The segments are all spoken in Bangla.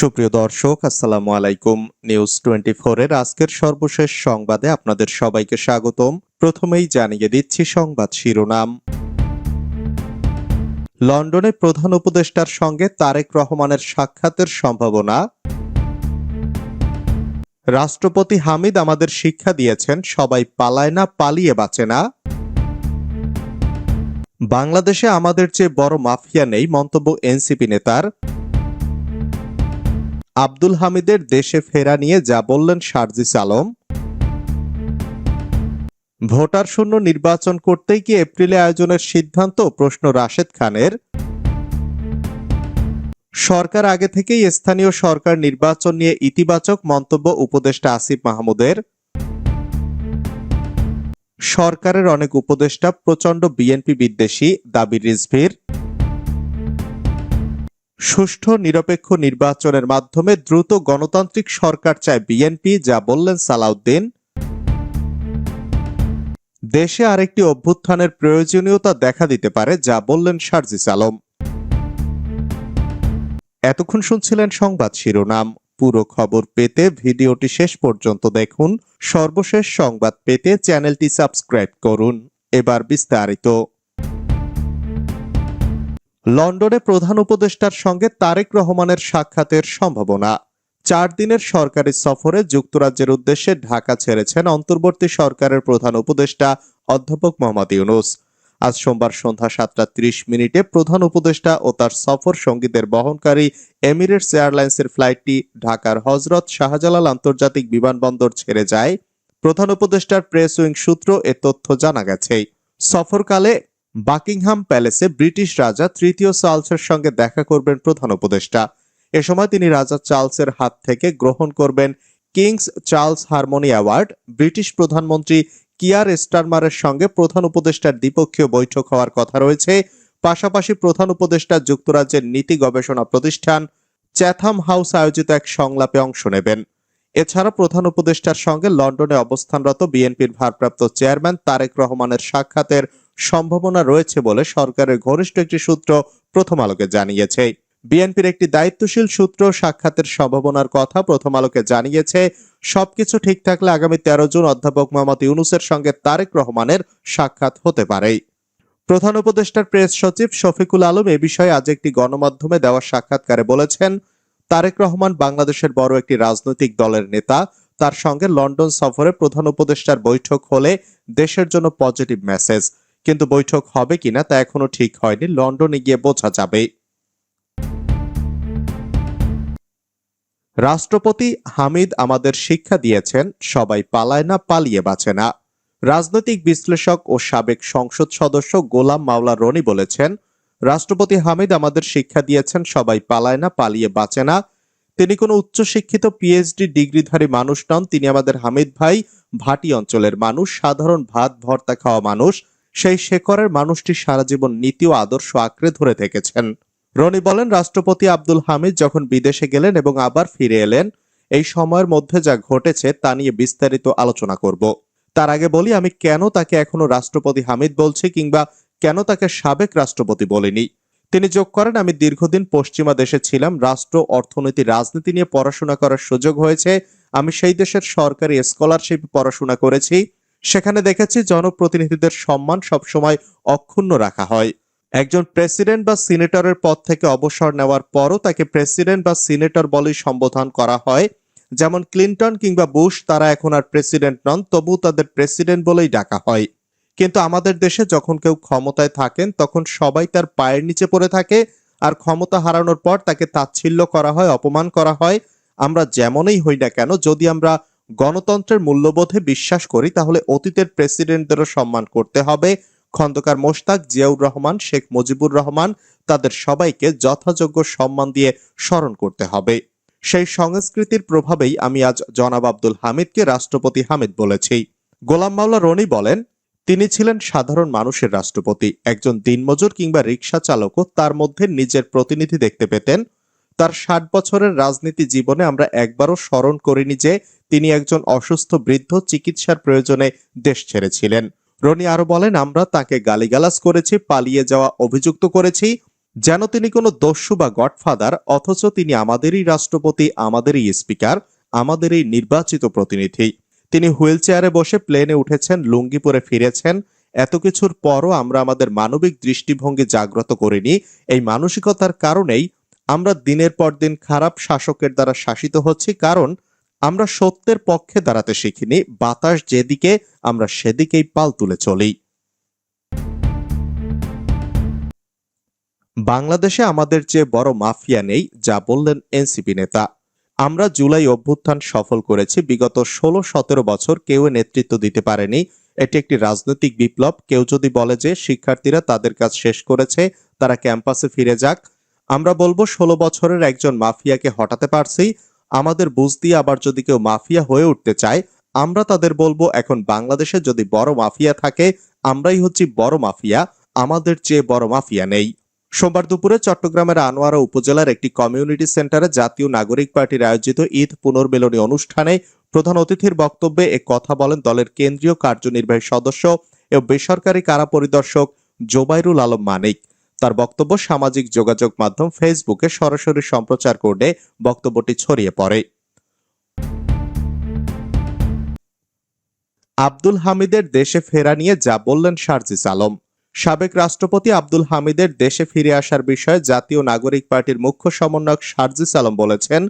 সুপ্রিয় দর্শক, আসসালামু আলাইকুম। নিউজ টোয়েন্টি এর আজকের সর্বশেষ সংবাদে আপনাদের সবাইকে স্বাগতম। প্রথমেই জানিয়ে দিচ্ছি সংবাদ শিরোনাম। লন্ডনে প্রধান উপদেষ্টার সঙ্গে তারেক রহমানের সাক্ষাতের সম্ভাবনা। রাষ্ট্রপতি হামিদ আমাদের শিক্ষা দিয়েছেন, সবাই পালায় না, পালিয়ে বাঁচে না। বাংলাদেশে আমাদের চেয়ে বড় মাফিয়া নেই, মন্তব্য এনসিপি নেতার। আব্দুল হামিদের দেশে ফেরা নিয়ে যা বললেন শারজিস আলম। ভোটার শূন্য নির্বাচন করতেই কি এপ্রিলে আয়োজনের সিদ্ধান্ত? প্রশ্ন রাশেদ খানের। সরকার আগে থেকেই স্থানীয় সরকার নির্বাচন নিয়ে ইতিবাচক মন্তব্য উপদেষ্টা আসিফ মাহমুদের। সরকারের অনেক উপদেষ্টা প্রচণ্ড বিএনপি বিদ্বেষী, দাবি রিজভির। সুষ্ঠু, নিরপেক্ষ নির্বাচনের মাধ্যমে দ্রুত গণতান্ত্রিক সরকার চায় বিএনপি, যা বললেন সালাউদ্দিন। দেশে আরেকটি অভ্যুত্থানের প্রয়োজনীয়তা দেখা দিতে পারে, যা বললেন শারজিস আলম। এতক্ষণ শুনছিলেন সংবাদ শিরোনাম। পুরো খবর পেতে ভিডিওটি শেষ পর্যন্ত দেখুন। সর্বশেষ সংবাদ পেতে চ্যানেলটি সাবস্ক্রাইব করুন। এবার বিস্তারিত। লন্ডনে প্রধান উপদেষ্টার সঙ্গে তারেক রহমানের সাক্ষাতের সম্ভাবনা। চার দিনের সরকারি সফরে যুক্তরাজ্যের উদ্দেশ্যে ঢাকা ছেড়েছেন অন্তর্বর্তী সরকারের প্রধান উপদেষ্টা অধ্যাপক মোহাম্মদ ইউনুস। আজ সোমবার সন্ধ্যা সাতটা ত্রিশ মিনিটে প্রধান উপদেষ্টা ও তার সফর সঙ্গীদের বহনকারী এমিরেটস এয়ারলাইন্সের ফ্লাইটটি ঢাকার হজরত শাহজালাল আন্তর্জাতিক বিমানবন্দর ছেড়ে যায়। প্রধান উপদেষ্টার প্রেস উইং সূত্র এ তথ্য জানা গেছে। সফরকালে বাকিংহাম প্যালেসে ব্রিটিশ রাজা তৃতীয় চার্লসের সঙ্গে দেখা করবেন প্রধান উপদেষ্টা। এ সময় তিনি রাজা চার্লসের হাত থেকে গ্রহণ করবেন King's Charles Harmony Award. British প্রধানমন্ত্রী কিয়ার স্টারমারের সঙ্গে প্রধান উপদেষ্টার দ্বিপক্ষীয় বৈঠক হওয়ার কথা রয়েছে। পাশাপাশি প্রধান উপদেষ্টা যুক্তরাজ্যের নীতি গবেষণা প্রতিষ্ঠান চ্যাথাম হাউস আয়োজিত এক সংলাপে অংশ নেবেন। এছাড়া প্রধান উপদেষ্টার সঙ্গে লন্ডনে অবস্থানরত বিএনপির ভারপ্রাপ্ত চেয়ারম্যান তারেক রহমানের সাক্ষাতের সম্ভাবনা রয়েছে বলে সরকারের ঘনিষ্ঠ একটি সূত্র প্রথম আলোকে জানিয়েছে। বিএনপির একটি দায়িত্বশীল সূত্র সাক্ষাতের সম্ভাবনার কথা প্রথম আলোকে জানিয়েছে। সবকিছু ঠিক থাকলে আগামী তেরো জুন অধ্যাপক মোহাম্মদ ইউনুসের সঙ্গে তারেক রহমানের সাক্ষাৎ হতে পারে। প্রধান উপদেষ্টার প্রেস সচিব শফিকুল আলম এ বিষয়ে আজ একটি গণমাধ্যমে দেওয়া সাক্ষাৎকারে বলেছেন, তারেক রহমান বাংলাদেশের বড় একটি রাজনৈতিক দলের নেতা। তার সঙ্গে লন্ডন সফরে প্রধান উপদেষ্টার বৈঠক হলে দেশের জন্য পজিটিভ মেসেজ। কিন্তু বৈঠক হবে কিনা তা এখনও ঠিক হয়নি। লন্ডনে গিয়ে বোঝা যাবে। রাষ্ট্রপতি হামিদ আমাদের শিক্ষা দিয়েছেন, সবাই পালায় না, পালিয়ে বাঁচে না। রাজনৈতিক বিশ্লেষক ও সাবেক সংসদ সদস্য গোলাম মাওলা রনি বলেছেন, রাষ্ট্রপতি হামিদ আমাদের শিক্ষা দিয়েছেন, সবাই পালায় না, পালিয়ে বাঁচে না। তিনি কোনো উচ্চশিক্ষিত পিএইচডি ডিগ্রিধারী মানুষ নন, তিনি আমাদের হামিদ ভাই, ভাটি অঞ্চলের মানুষ, সাধারণ ভাত, ভর্তা খাওয়া মানুষ। সেই শেকরের মানুষটি সারা জীবন নীতি ও আদর্শ আঁকড়ে ধরে থেকেছেন। রনি বলেন, রাষ্ট্রপতি আব্দুল হামিদ যখন বিদেশে গেলেন এবং আবার ফিরে এলেন, এই সময়ের মধ্যে যা ঘটেছে তা নিয়ে বিস্তারিত আলোচনা করব। তার আগে বলি, আমি কেন তাকে এখনও রাষ্ট্রপতি হামিদ বলছি কিংবা কেন তাকে সাবেক রাষ্ট্রপতি বলিনি? তিনি যোগ করেন, আমি দীর্ঘদিন পশ্চিমা দেশে ছিলাম, রাষ্ট্র, অর্থনীতি, রাজনীতি নিয়ে পড়াশোনা করার সুযোগ হয়েছে, আমি সেই দেশের সরকারি স্কলারশিপ পড়াশোনা করেছি সেখানে দেখেছি জনপ্রতিনিধিদের সম্মান সবসময় অক্ষুণ্ণ রাখা হয়। একজন প্রেসিডেন্ট বা সিনেটরের পদ থেকে অবসর নেওয়ার পরও তাকে প্রেসিডেন্ট বা সিনেটর বলেই সম্বোধন করা হয়। যেমন ক্লিন্টন কিংবা বুশ, তারা এখন আর প্রেসিডেন্ট নন তবু তাদের প্রেসিডেন্ট বলেই ডাকা হয়। কিন্তু আমাদের দেশে যখন কেউ ক্ষমতায় থাকেন, তখন সবাই তার পায়ের নিচে পড়ে থাকে আর ক্ষমতা হারানোর পর তাকে তাচ্ছিল্য করা হয়, অপমান করা হয়। আমরা যেমনই হই না কেন, যদি আমরা গণতন্ত্রের মূল্যবোধে বিশ্বাস করি, তাহলে অতীতের প্রেসিডেন্টদেরও সম্মান করতে হবে। খন্দকার মোশতাক, জিয়াউর রহমান, শেখ মুজিবুর রহমান, তাদের সবাইকে যথাযোগ্য সম্মান দিয়ে স্মরণ করতে হবে। সেই সংস্কৃতির প্রভাবেই আমি আজ জনাব আব্দুল হামিদকে রাষ্ট্রপতি হামিদ বলেছি। গোলাম মাওলা রনি বলেন, তিনি ছিলেন সাধারণ মানুষের রাষ্ট্রপতি। একজন দিনমজুর কিংবা রিক্সা চালকও তার মধ্যে নিজের প্রতিনিধি দেখতে পেতেন। তার ষাট বছরের রাজনীতি জীবনে আমরা একবারও স্মরণ করিনি যে তিনি একজন অসুস্থ বৃদ্ধ চিকিৎসার প্রয়োজনে দেশ ছেড়েছিলেন। রনি আরও বলেন, আমরা তাকে গালিগালাজ করেছি, পালিয়ে যাওয়া অভিযুক্ত করেছি। যেন তিনি কোনো দস্যু বা গডফাদার, অথচ তিনি আমাদেরই রাষ্ট্রপতি, আমাদেরই স্পিকার, আমাদেরই নির্বাচিত প্রতিনিধি। তিনি হুইল চেয়ারে বসে প্লেনে উঠেছেন লুঙ্গি পরে ফিরেছেন। এত কিছুর পরও আমরা আমাদের মানবিক দৃষ্টিভঙ্গি জাগ্রত করিনি। এই মানসিকতার কারণেই আমরা দিনের পর দিন খারাপ শাসকের দ্বারা শাসিত হচ্ছি কারণ আমরা সত্যের পক্ষে দাঁড়াতে শিখিনি, বাতাস যেদিকে, আমরা সেদিকেই পাল তুলে চলি। বাংলাদেশে আমাদের চেয়ে বড় মাফিয়া নেই, যা বললেন এনসিপি নেতা। আমরা জুলাই অভ্যুত্থান সফল করেছি, বিগত ষোলো সতেরো বছর কেউ নেতৃত্ব দিতে পারেনি। এটি একটি রাজনৈতিক বিপ্লব, কেউ যদি বলে যে শিক্ষার্থীরা তাদের কাজ শেষ করেছে, তারা ক্যাম্পাসে ফিরে যাক আমরা বলব ষোলো বছরের একজন মাফিয়াকে হটাতে পারছি। আমাদের বুঝ দিয়ে আবার যদি কেউ মাফিয়া হয়ে উঠতে চায়, আমরা তাদের বলব এখন বাংলাদেশে যদি বড় মাফিয়া থাকে, আমরাই হচ্ছি বড় মাফিয়া। আমাদের চেয়ে বড় মাফিয়া নেই। সোমবার দুপুরে চট্টগ্রামের আনোয়ারা উপজেলার একটি কমিউনিটি সেন্টারে জাতীয় নাগরিক পার্টির আয়োজিত ঈদ পুনর্মিলনী অনুষ্ঠানে প্রধান অতিথির বক্তব্যে এ কথা বলেন দলের কেন্দ্রীয় কার্যনির্বাহী সদস্য ও বেসরকারি কারা পরিদর্শক জোবাইরুল আলম মানিক। তার বক্তব্য সামাজিক যোগাযোগ মাধ্যম ফেসবুকে সরাসরি সম্প্রচার করে বক্তব্যটি ছড়িয়ে পড়ে। আব্দুল হামিদের দেশে ফেরা নিয়ে যা বললেন শারজিস আলম। সাবেক রাষ্ট্রপতি আব্দুল হামিদের দেশে ফিরে আসার বিষয়ে জাতীয় নাগরিক পার্টির মুখ্য সমন্বয়ক শারজিস আলম বলেছেন,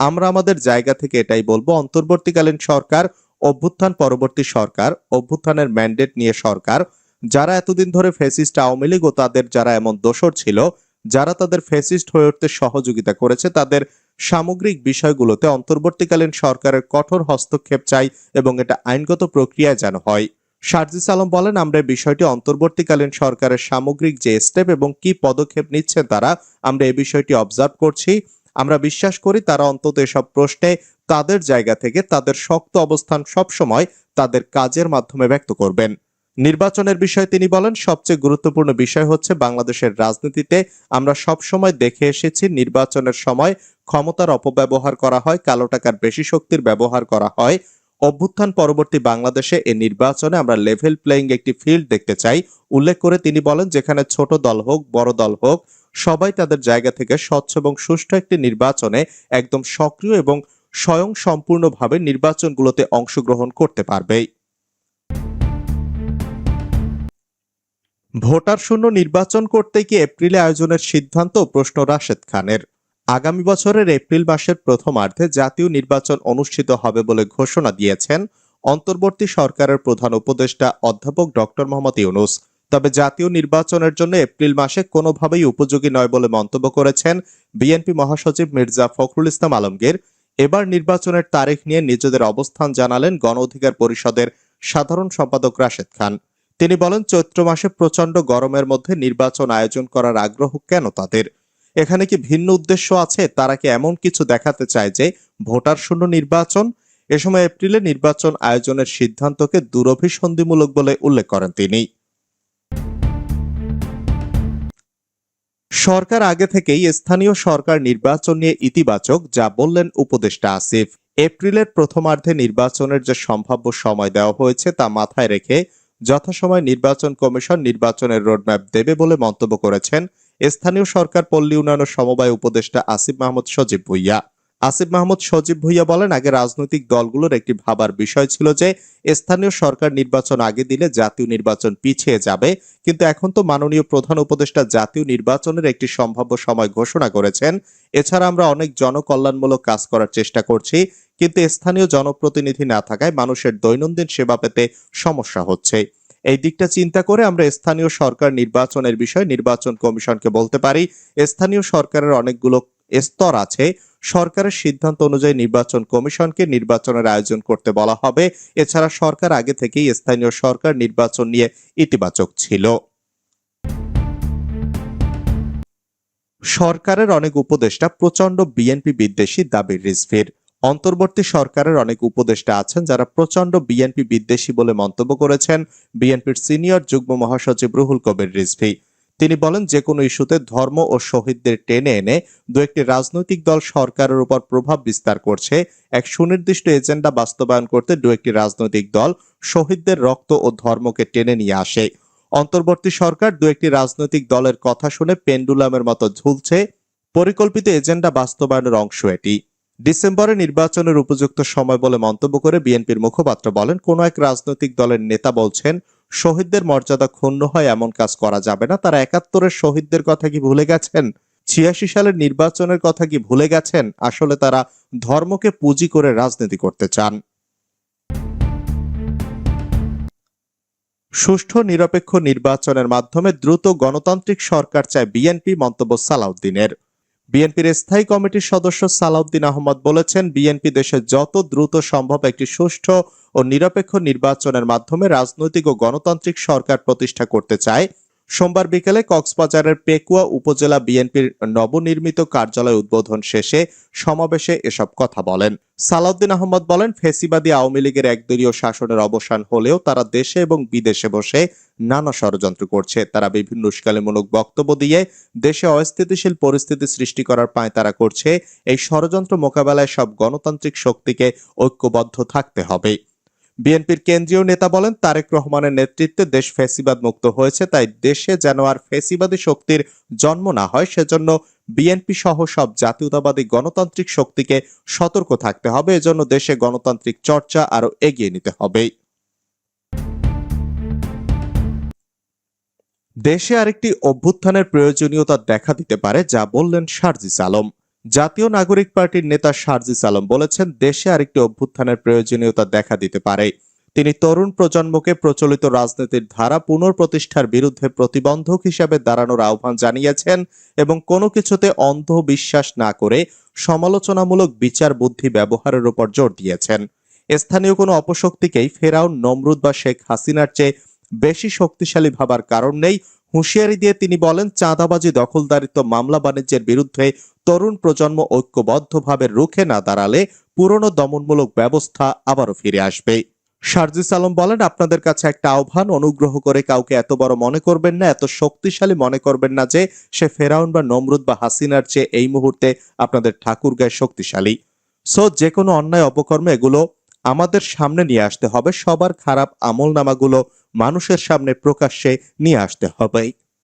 আমরা আমাদের জায়গা থেকে এটাই বলব, অন্তর্বর্তীকালীন সরকার, অভ্যুত্থান পরবর্তী সরকার, অভ্যুত্থানের ম্যান্ডেট নিয়ে সরকার যারা এতদিন ধরে ফেসিস্ট আওয়ামী লীগ ও তাদের যারা এমন দোষর ছিল, যারা তাদের ফেসিস্ট হয়ে উঠতে সহযোগিতা করেছে, তাদের সামগ্রিক বিষয়গুলোতে অন্তর্বর্তীকালীন সরকারের কঠোর হস্তক্ষেপ চাই এবং এটা আইনগত প্রক্রিয়ায় যেন হয়। শারজিস আলম বলেন, আমরা বিষয়টি অন্তর্বর্তীকালীন সরকারের সামগ্রিক যে স্টেপ এবং কি পদক্ষেপ নিচ্ছেন তারা, আমরা এই বিষয়টি অবজার্ভ করছি। আমরা বিশ্বাস করি তারা অন্তত এসব প্রশ্নে তাদের জায়গা থেকে তাদের শক্ত অবস্থান সবসময় তাদের কাজের মাধ্যমে ব্যক্ত করবেন। নির্বাচনের বিষয়ে তিনি বলেন, সবচেয়ে গুরুত্বপূর্ণ বিষয় হচ্ছে বাংলাদেশের রাজনীতিতে আমরা সবসময় দেখে এসেছি নির্বাচনের সময় ক্ষমতার অপব্যবহার করা হয়, কালো টাকার বেশি শক্তির ব্যবহার করা হয়। অভ্যুত্থান পরবর্তী বাংলাদেশে এ নির্বাচনে আমরা লেভেল প্লেয়িং একটি ফিল্ড দেখতে চাই। উল্লেখ করে তিনি বলেন, যেখানে ছোট দল হোক, বড় দল হোক, সবাই তাদের জায়গা থেকে স্বচ্ছ এবং সুষ্ঠু একটি নির্বাচনে একদম সক্রিয় এবং স্বয়ং সম্পূর্ণভাবে নির্বাচনগুলোতে অংশগ্রহণ করতে পারবে। ভোটার শূন্য নির্বাচন করতে গিয়ে এপ্রিলে আয়োজনের সিদ্ধান্ত প্রশ্ন রাশেদ খানের। আগামী বছরের এপ্রিল মাসের প্রথমার্ধে জাতীয় নির্বাচন অনুষ্ঠিত হবে বলে ঘোষণা দিয়েছেন অন্তর্বর্তী সরকারের প্রধান উপদেষ্টা অধ্যাপক ডক্টর মোহাম্মদ ইউনুস। তবে জাতীয় নির্বাচনের জন্য এপ্রিল মাসে কোনোভাবেই উপযোগী নয় বলে মন্তব্য করেছেন বিএনপি মহাসচিব মির্জা ফখরুল ইসলাম আলমগীর। এবার নির্বাচনের তারিখ নিয়ে নিজেদের অবস্থান জানালেন গণ অধিকার পরিষদের সাধারণ সম্পাদক রাশেদ খান। তিনি বলেন, চৈত্র মাসে প্রচণ্ড গরমের মধ্যে নির্বাচন আয়োজন করার আগ্রহ কেন তাদের? এখানে কি ভিন্ন উদ্দেশ্য আছে? তারা কি এমন কিছু দেখাতে চায় যে ভোটার শূন্য নির্বাচন? এ সময় এপ্রিলে নির্বাচন আয়োজনের সিদ্ধান্তকে দুরভিসন্ধিমূলক বলে উল্লেখ করেন তিনি। সরকার আগে থেকেই স্থানীয় সরকার নির্বাচন নিয়ে ইতিবাচক, যা বললেন উপদেষ্টা আসিফ। এপ্রিলের প্রথমার্ধে নির্বাচনের যে সম্ভাব্য সময় দেওয়া হয়েছে তা মাথায় রেখে যথাসময় নির্বাচন কমিশন নির্বাচনের রোডম্যাপ দেবে বলে মন্তব্য করেছেন স্থানীয় সরকার পল্লী উন্নয়ন সমবায় উপদেষ্টা আসিফ মাহমুদ সজীব ভুইয়া। আসিফ মাহমুদ সজীব ভুইয়া বলেন, আগে রাজনৈতিক দলগুলোর একটি ভাবার বিষয় ছিল যে, স্থানীয় সরকার নির্বাচন আগে দিলে জাতীয় নির্বাচন পিছিয়ে যাবে। কিন্তু এখন তো মাননীয় প্রধান উপদেষ্টা জাতীয় নির্বাচনের একটি সম্ভাব্য সময় ঘোষণা করেছেন। এছাড়া আমরা অনেক জনকল্যাণমূলক কাজ করার চেষ্টা করছি। কিন্তু স্থানীয় জনপ্রতিনিধি না থাকায় মানুষের দৈনন্দিন সেবা পেতে সমস্যা হচ্ছে। এই দিকটা চিন্তা করে আমরা স্থানীয় সরকার নির্বাচনের বিষয় নির্বাচন কমিশনকে বলতে পারি। স্থানীয় সরকারের অনেকগুলো স্তর আছে। সরকারের সিদ্ধান্ত অনুযায়ী নির্বাচন কমিশনকে নির্বাচনের আয়োজন করতে বলা হবে। এছাড়া সরকার আগে থেকেই স্থানীয় সরকার নির্বাচন নিয়ে ইতিবাচক ছিল। সরকারের অনেক উপদেষ্টা প্রচণ্ড বিএনপি বিদ্বেষী দাবির রিজভির। অন্তর্বর্তী সরকারের অনেক উপদেষ্টা আছেন যারা প্রচণ্ড বিএনপি বিদ্বেষী বলে মন্তব্য করেছেন। বিএনপির সিনিয়র যুগ্ম মহাসচিব রুহুল কবির রিজভি। তিনি বলেন যে কোনো ইস্যুতে ধর্ম ও শহীদদের টেনে এনে দু একটি রাজনৈতিক দল সরকারের উপর প্রভাব বিস্তার করছে। এক সুনির্দিষ্ট এজেন্ডা বাস্তবায়ন করতে দু একটি রাজনৈতিক দল শহীদদের রক্ত ও ধর্মকে টেনে নিয়ে আসে। অন্তর্বর্তী সরকার দু একটি রাজনৈতিক দলের কথা শুনে পেন্ডুলামের মতো ঝুলছে। পরিকল্পিত এজেন্ডা বাস্তবায়নের অংশ এটি। ডিসেম্বরে নির্বাচনের উপযুক্ত সময় বলে মন্তব্য করে বিএনপির মুখপাত্র বলেন, কোন এক রাজনৈতিক দলের নেতা বলছেন শহীদদের মর্যাদা ক্ষুণ্ণ হয়, এমন কাজ করা যাবে না। তারা একাত্তরের শহীদদের কথা কি ভুলে গেছেন? ছিয়াশি সালের নির্বাচনের কথা কি ভুলে গেছেন? আসলে তারা ধর্মকে পুঁজি করে রাজনীতি করতে চান। সুষ্ঠু, নিরপেক্ষ নির্বাচনের মাধ্যমে দ্রুত গণতান্ত্রিক সরকার চায় বিএনপি, মন্তব্য সালাউদ্দিনের। বিএনপির স্থায়ী কমিটির সদস্য সালাউদ্দিন আহমদ বলেছেন, বিএনপি দেশে যত দ্রুত সম্ভব একটি সুষ্ঠু ও নিরপেক্ষ নির্বাচনের মাধ্যমে রাজনৈতিক ও গণতান্ত্রিক সরকার প্রতিষ্ঠা করতে চায়। সোমবার বিকেলে কক্সবাজারের পেকুয়া উপজেলা বিএনপির নবনির্মিত কার্যালয় উদ্বোধন শেষে সমাবেশে এসব কথা বলেন। সালাউদ্দিন আহমদ বলেন, ফেসিবাদী আওয়ামী লীগের একদলীয় শাসনের অবসান হলেও তারা দেশে এবং বিদেশে বসে নানা ষড়যন্ত্র করছে। তারা বিভিন্ন উস্কানিমূলক বক্তব্য দিয়ে দেশে অস্থিতিশীল পরিস্থিতি সৃষ্টি করার পায় তারা করছে। এই ষড়যন্ত্র মোকাবেলায় সব গণতান্ত্রিক শক্তিকে ঐক্যবদ্ধ থাকতে হবে। বিএনপির কেন্দ্রীয় নেতা বলেন, তারেক রহমানের নেতৃত্বে দেশ ফেসিবাদ মুক্ত হয়েছে, তাই দেশে যেন আর ফেসিবাদী শক্তির জন্ম না হয়, সেজন্য বিএনপি সহ সব জাতীয়তাবাদী গণতান্ত্রিক শক্তিকে সতর্ক থাকতে হবে। এজন্য দেশে গণতান্ত্রিক চর্চা আরও এগিয়ে নিতে হবে। দেশে আরেকটি অভ্যুত্থানের প্রয়োজনীয়তা দেখা দিতে পারে, যা বললেন শারজিস আলম। জাতীয় নাগরিক পার্টির নেতা শারজিস আলম বলেছেন, দেশে আরেকটি অভ্যুত্থানের প্রয়োজনীয়তা দেখা দিতে পারে। তিনি তরুণ প্রজন্মকে প্রচলিত রাজনীতির ধারা পুনঃপ্রতিষ্ঠার বিরুদ্ধে প্রতিবন্ধক হিসাবে দাঁড়ানোর আহ্বান জানিয়েছেন এবং কোনো কিছুতে অন্ধ বিশ্বাস না করে সমালোচনামূলক বিচার বুদ্ধি ব্যবহারের উপর জোর দিয়েছেন। স্থানীয় কোনো অপশক্তিকেই ফেরাউন, নমরুদ বা শেখ হাসিনার চেয়ে বেশি শক্তিশালী ভাবার কারণ নেই হুঁশিয়ারি দিয়ে তিনি বলেন, চাঁদাবাজি, দখলদারিত্ব, মামলা বাণিজ্যের বিরুদ্ধে তরুণ প্রজন্ম ঐক্যবদ্ধভাবে রুখে না দাঁড়ালে পুরনো দমনমূলক ব্যবস্থা আবারও ফিরে আসবে। শারজিস আলম বলেন, আপনাদের কাছে একটা আহ্বান, অনুগ্রহ করে কাউকে এত বড় মনে করবেন না, এত শক্তিশালী মনে করবেন না যে সে ফেরাউন বা নমরুদ বা হাসিনার চেয়ে এই মুহূর্তে আপনাদের ঠাকুর গায়ে শক্তিশালী। সো, যে কোনো অন্যায় অপকর্মে এগুলো আমাদের সামনে নিয়ে আসতে হবে। সবার খারাপ আমল নামাগুলো মানুষের সামনে প্রকাশ্যে নিয়ে আসতে হবে।